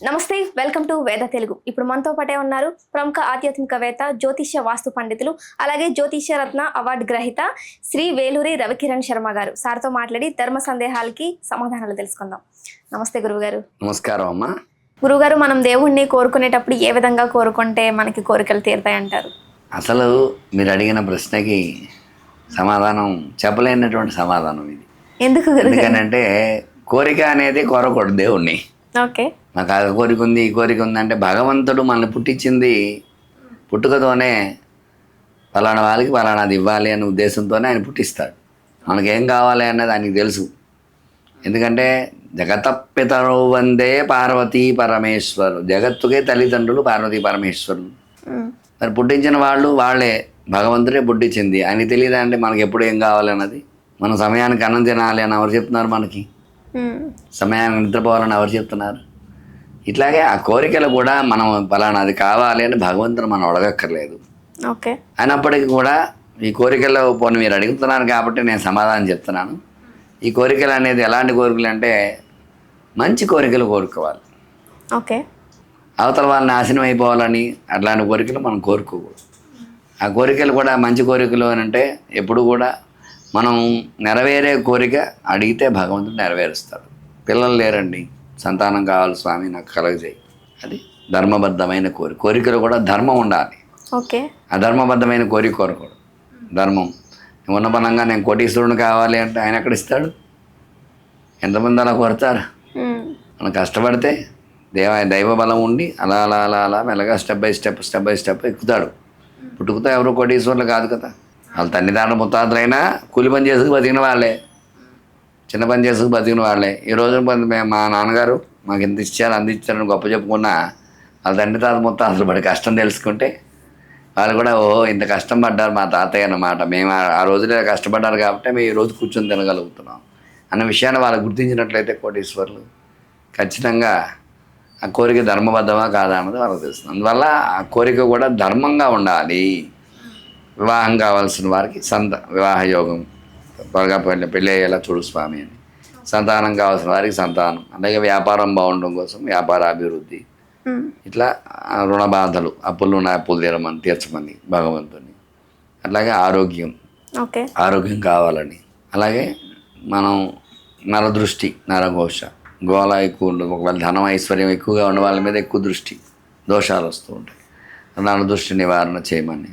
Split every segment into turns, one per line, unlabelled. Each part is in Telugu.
నమస్తే వెల్కమ్ టు వేద తెలుగు. ఇప్పుడు మనతో పాటే ఉన్నారు ప్రముఖ ఆధ్యాత్మికవేత్త జ్యోతిష్య వాస్తు పండితులు అలాగే జ్యోతిష్య రత్న అవార్డు గ్రహీత శ్రీ వేలూరి రవికిరణ్ శర్మ గారు. సార్తో మాట్లాడి ధర్మ సందేహాలకి సమాధానాలు తెలుసుకుందాం. నమస్తే గురువుగారు.
నమస్కారం అమ్మా.
గురువుగారు మనం దేవుణ్ణి కోరుకునేటప్పుడు ఏ విధంగా కోరుకుంటే మనకి కోరికలు తీరుతాయంటారు
అసలు మీరు అడిగిన ప్రశ్నకి సమాధానం చెప్పలేనటువంటి సమాధానం ఇది.
ఎందుకు గురుగారు
ఎందుకనంటే కోరిక అనేది కోరకూడదు దేవుణ్ణి.
ఓకే.
నాకు ఆ కోరిక ఉంది ఈ కోరిక ఉంది అంటే భగవంతుడు మనల్ని పుట్టించింది పుట్టుకతోనే ఫలానా వాళ్ళకి ఫలానాది ఇవ్వాలి అనే ఉద్దేశంతోనే ఆయన పుట్టిస్తాడు. మనకేం కావాలి అన్నది ఆయనకి తెలుసు. ఎందుకంటే జగతపితరు వందే పార్వతీ పరమేశ్వరు. జగత్తుకే తల్లిదండ్రులు పార్వతీ పరమేశ్వరులు. మరి పుట్టించిన వాళ్ళు వాళ్ళే. భగవంతుడే పుట్టించింది. ఆయనకి తెలియదా అంటే మనకి ఎప్పుడు ఏం కావాలి అన్నది? మనం సమయానికి అన్నం తినాలి అని ఎవరు చెప్తున్నారు మనకి? సమయానికి నిద్రపోవాలని ఎవరు చెప్తున్నారు? ఇట్లాగే ఆ కోరికలు కూడా మనం ఫలానా అది కావాలి అని భగవంతుని మనం అడగక్కర్లేదు.
ఓకే.
అయినప్పటికీ కూడా ఈ కోరికల్లో పోనీ మీరు అడుగుతున్నారు కాబట్టి నేను సమాధానం చెప్తున్నాను. ఈ కోరికలు అనేది ఎలాంటి కోరికలు అంటే మంచి కోరికలు కోరుకోవాలి.
ఓకే.
అవతల వాళ్ళు నాశనం అయిపోవాలని అట్లాంటి కోరికలు మనం కోరుకోకూడదు. ఆ కోరికలు కూడా మంచి కోరికలు అని అంటే ఎప్పుడు కూడా మనం నెరవేరే కోరిక అడిగితే భగవంతుడు నెరవేరుస్తాడు. పిల్లలు లేరండి. సంతానం కావాలి స్వామి నాకు కలగజేయి. అది ధర్మబద్ధమైన కోరిక కోరికలు కూడా ధర్మం ఉండాలి.
ఓకే.
అధర్మబద్ధమైన కోరిక కోరకూడదు. ధర్మం. ఉన్న బలంగా నేను కోటీశ్వరుని కావాలి అంటే ఆయన ఎక్కడ ఇస్తాడు? ఎంతమంది అలా కోరుతారు? మనం కష్టపడితే దేవ దైవ బలం ఉండి అలా అలా అలా అలా మెల్లగా step by step step by step ఎక్కుతాడు. పుట్టుకుతో ఎవరు కోటీశ్వర్లు కాదు కదా. వాళ్ళ తల్లిదండ్రుల ముత్తాతలైనా కూలి పని చేసుకు బతికిన వాళ్ళే. చిన్న పని చేసుకు బతికిన వాళ్ళే. ఈ రోజు పని మా నాన్నగారు మాకు ఇంత ఇచ్చారు అందించారని గొప్ప చెప్పుకున్నా వాళ్ళ తండ్రి తాత మొత్తం అసలు పడి కష్టం తెలుసుకుంటే వాళ్ళు కూడా ఓహో ఇంత కష్టం పడ్డారు మా తాతయ్య అన్నమాట. మేము ఆ- రోజులే రోజులో కష్టపడ్డారు కాబట్టి మేము ఈ రోజు కూర్చొని తినగలుగుతున్నాం. అన్న విషయాన్ని వాళ్ళు గుర్తించినట్లయితే కోటీశ్వర్లు. ఖచ్చితంగా ఆ కోరిక ధర్మబద్ధమా కాదా అన్నది వాళ్ళకి తెలుస్తుంది. అందువల్ల ఆ కోరిక కూడా ధర్మంగా ఉండాలి. వివాహం కావాల్సిన వారికి సంత వివాహ యోగం త్వరగా పెళ్ళి పెళ్ళి అయ్యేలా చూడు స్వామి అని. సంతానం కావాల్సిన వారికి సంతానం. అలాగే వ్యాపారం బాగుండడం కోసం వ్యాపార అభివృద్ధి. ఇట్లా రుణ బాధలు అప్పులు ఉన్న అప్పులు తీరమని తీర్చమని భగవంతుని. అట్లాగే ఆరోగ్యం.
ఓకే.
ఆరోగ్యం కావాలని. అలాగే మనం నరదృష్టి నరఘోష. గోళ ఎక్కువ ఉండదు. ఒకవేళ ధనం ఐశ్వర్యం ఎక్కువగా ఉన్న వాళ్ళ మీద ఎక్కువ దృష్టి దోషాలు వస్తూ ఉంటాయి. నరదృష్టి నివారణ చేయమని.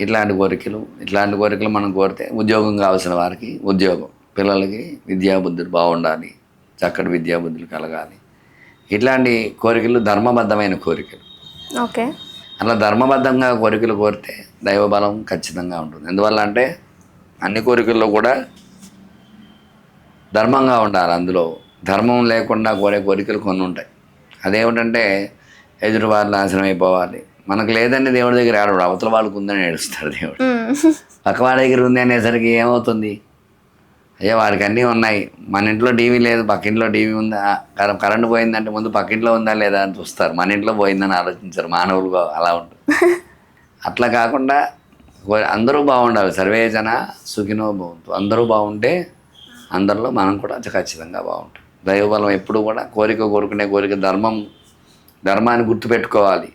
ఇట్లాంటి కోరికలు ఇట్లాంటి కోరికలు మనం కోరితే ఉద్యోగం కావాల్సిన వారికి ఉద్యోగం. పిల్లలకి విద్యాబుద్ధులు బాగుండాలి చక్కటి విద్యాబుద్ధులు కలగాలి. ఇట్లాంటి కోరికలు ధర్మబద్ధమైన కోరికలు.
ఓకే.
అలా ధర్మబద్ధంగా కోరికలు కోరితే దైవబలం ఖచ్చితంగా ఉంటుంది. ఎందువల్ల అంటే అన్ని కోరికల్లో కూడా ధర్మంగా ఉండాలి అందులో. ధర్మం లేకుండా కోరే కోరికలు కొన్ని ఉంటాయి. అదేమిటంటే ఎదురు వాళ్ళు నాశనం అయిపోవాలి మనకు లేదని దేవుడి దగ్గర ఆడడు అవతల వాళ్ళకు ఉందని ఏడుస్తాడు దేవుడు. పక్కవాడి దగ్గర ఉంది అనేసరికి ఏమవుతుంది? అయ్యో వాడికి అన్నీ ఉన్నాయి. మన ఇంట్లో టీవీ లేదు పక్కింట్లో టీవీ ఉందా? కర- కరెంటు పోయిందంటే ముందు పక్కింట్లో ఉందా లేదా అని చూస్తారు. మన ఇంట్లో పోయిందని ఆలోచించారు. మానవులు అలా ఉంటుంది. అట్లా కాకుండా అందరూ బాగుండాలి. సర్వే జన సుఖినో భవంతు. అందరూ బాగుంటే అందరిలో మనం కూడా ఖచ్చితంగా బాగుంటాం. దైవబలం ఎప్పుడు కూడా కోరిక కోరుకునే కోరిక ధర్మం ధర్మాన్ని గుర్తుపెట్టుకోవాలి.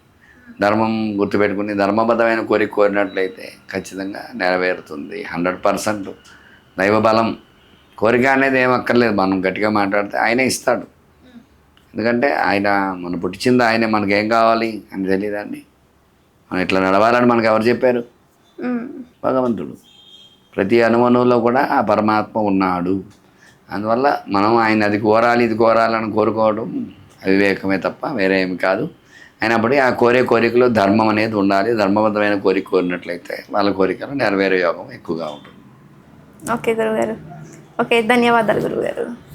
ధర్మం గుర్తుపెట్టుకుని ధర్మబద్ధమైన కోరిక కోరినట్లయితే ఖచ్చితంగా నెరవేరుతుంది. హండ్రెడ్ పర్సెంట్ దైవబలం కోరిక అనేది ఏం అక్కర్లేదు. మనం గట్టిగా మాట్లాడితే ఆయనే ఇస్తాడు. ఎందుకంటే ఆయన మన పుట్టించింది ఆయనే. మనకి ఏం కావాలి అని తెలియదండి. మనం ఇట్లా నడవాలని మనకు ఎవరు చెప్పారు? భగవంతుడు. ప్రతి అణువణువులో కూడా ఆ పరమాత్మ ఉన్నాడు. అందువల్ల మనం ఆయన అది కోరాలి ఇది కోరాలని కోరుకోవడం అవివేకమే తప్ప వేరే ఏమి కాదు. అయినప్పటికీ ఆ కోరే కోరికలో ధర్మం అనేది ఉండాలి. ధర్మబద్ధమైన కోరిక కోరినట్లయితే వాళ్ళ కోరికలు నెరవేరే యోగం ఎక్కువగా ఉంటుంది.
ఓకే గురుగారు. ఓకే ధన్యవాదాలు గురుగారు.